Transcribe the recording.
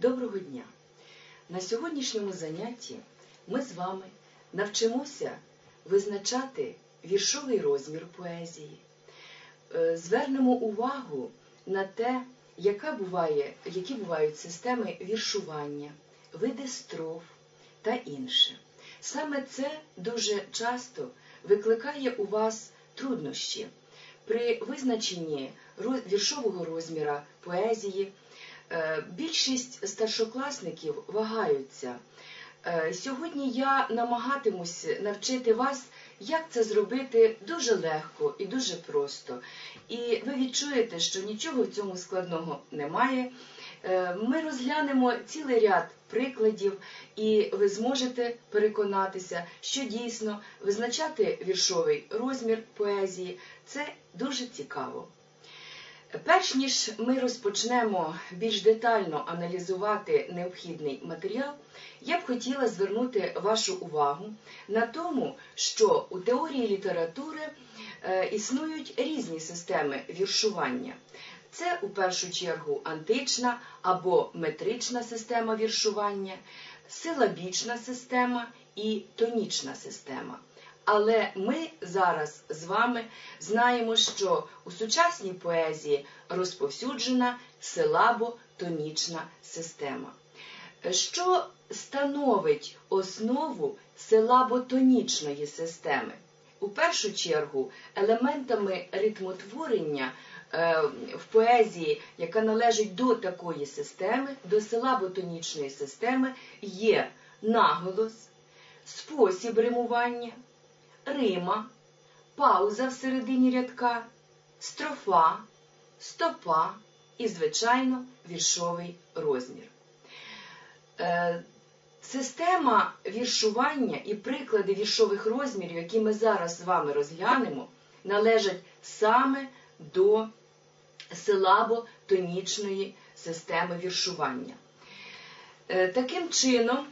Доброго дня! На сьогоднішньому занятті ми з вами навчимося визначати віршовий розмір поезії, Е, звернемо увагу на те, яка буває, які бувають системи віршування, види строф та інше. Саме це дуже часто викликає у вас труднощі при визначенні віршового розміра поезії. Е, Більшість старшокласників вагаються. Е, Сьогодні я намагатимусь навчити вас, як це зробити дуже легко і дуже просто. І ви відчуєте, що нічого в цьому складного немає. Е, Ми розглянемо цілий ряд прикладів, і ви зможете переконатися, що дійсно визначати віршовий розмір поезії це дуже цікаво. Перш ніж ми розпочнемо більш детально аналізувати необхідний матеріал, я б хотіла звернути вашу увагу на тому, що у теорії літератури е, існують різні системи віршування. Це у першу чергу антична або метрична система віршування, силабічна система і тонічна система. Але ми зараз з вами знаємо, що у сучасній поезії розповсюджена силабо-тонічна система. Що становить основу силабо-тонічної системи? У першу чергу елементами ритмотворення е, в поезії, яка належить до такої системи, до силабо-тонічної системи, є наголос, спосіб римування, рима, пауза всередині рядка, строфа, стопа і, звичайно, віршовий розмір. Е, Система віршування і приклади віршових розмірів, які ми зараз з вами розглянемо, належать саме до силабо-тонічної системи віршування. Е, Таким чином,